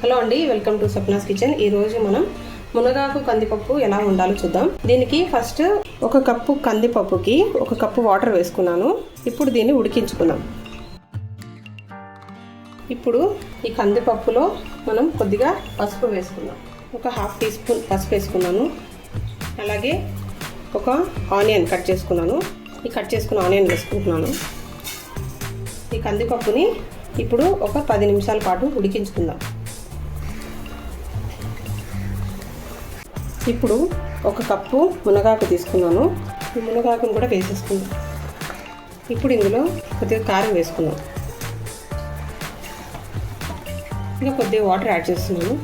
Hello అండి welcome to సప్నాస్ kitchen. ఈ రోజు మనం మునగాకు కందిపప్పు ఎలా ఉండాలో చూద్దాం. దీనికి ఫస్ట్ ఒక కప్పు కందిపప్పుకి ఒక కప్పు వాటర్ వేసుకున్నాను. ఇప్పుడు దీన్ని ఉడికించుకుందాం. ఇప్పుడు ఈ కందిపప్పులో మనం కొద్దిగా పసుపు వేసుకుందాం. ఒక హాఫ్ టీ స్పూన్ పసుపు వేసుకున్నాను. అలాగే ఒక ఆనియన్ కట్ చేసుకున్నాను. ఈ కట్ చేసుకున్న ఆనియన్ వేసుకుంటున్నాను. ఈ కందిపప్పుని ఇప్పుడు ఒక పది నిమిషాల పాటు ఉడికించుకుందాం. ఇప్పుడు ఒక కప్పు మునగాకు తీసుకున్నాను. ఈ మునగాకును కూడా వేసేసుకుందాం. ఇప్పుడు ఇందులో కొద్దిగా కారం వేసుకుందాం. ఇంకా కొద్దిగా వాటర్ యాడ్ చేస్తున్నాను.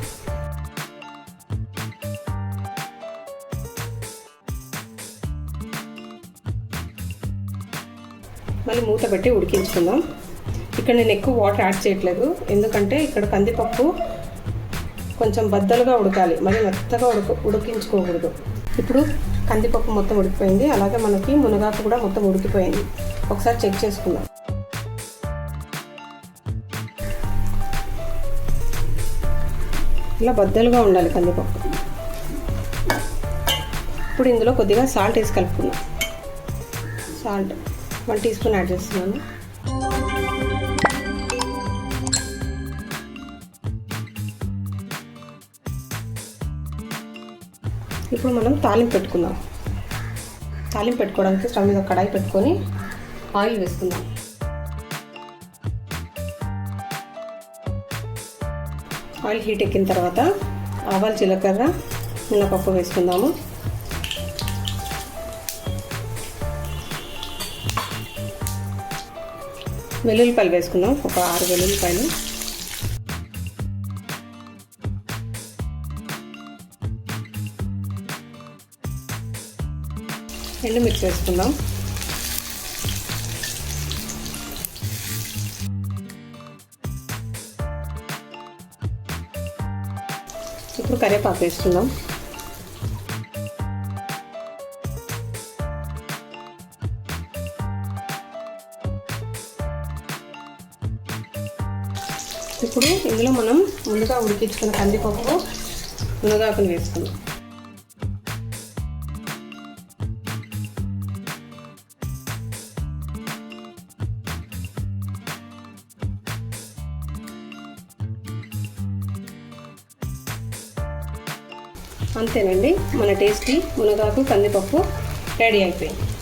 మళ్ళీ మూత పెట్టి ఉడికించుకుందాం. ఇక్కడ నేను ఎక్కువ వాటర్ యాడ్ చేయట్లేదు. ఎందుకంటే ఇక్కడ కందిపప్పు కొంచెం బద్దలుగా ఉడకాలి. మరి మెత్తగా ఉడక ఉడికించుకోకూడదు. ఇప్పుడు కందిపప్పు మొత్తం ఉడికిపోయింది. అలాగే మనకి మునగాకు కూడా మొత్తం ఉడికిపోయింది. ఒకసారి చెక్ చేసుకుందాం. ఇలా బద్దలుగా ఉండాలి కందిపప్పు. ఇప్పుడు ఇందులో కొద్దిగా సాల్ట్ వేసి కలుపుకుందాం. Salt one teaspoon add చేస్తున్నాను. ఇప్పుడు మనం తాలింపు పెట్టుకుందాం. తాలింపు పెట్టుకోవడానికి స్టవ్ మీద కడాయి పెట్టుకొని ఆయిల్ వేసుకుందాం. ఆయిల్ హీట్ ఎక్కిన తర్వాత ఆవాలు జీలకర్ర మినపప్పు వేసుకుందాము. వెల్లుల్లిపాయలు వేసుకుందాం. ఒక ఆరు వెల్లుల్లిపాయలు. ఎండు వేసుకుందాం ఇప్పుడు కరివేపాకు వేసుకుందాం. ఇప్పుడు ఇందులో మనం ముందుగా ఉడికించుకున్న కందిపప్పు మునగాకుని వేసుకుందాం. అంతేనండి. మన టేస్టీ మునగాకు కందిపప్పు రెడీ అయిపోయింది.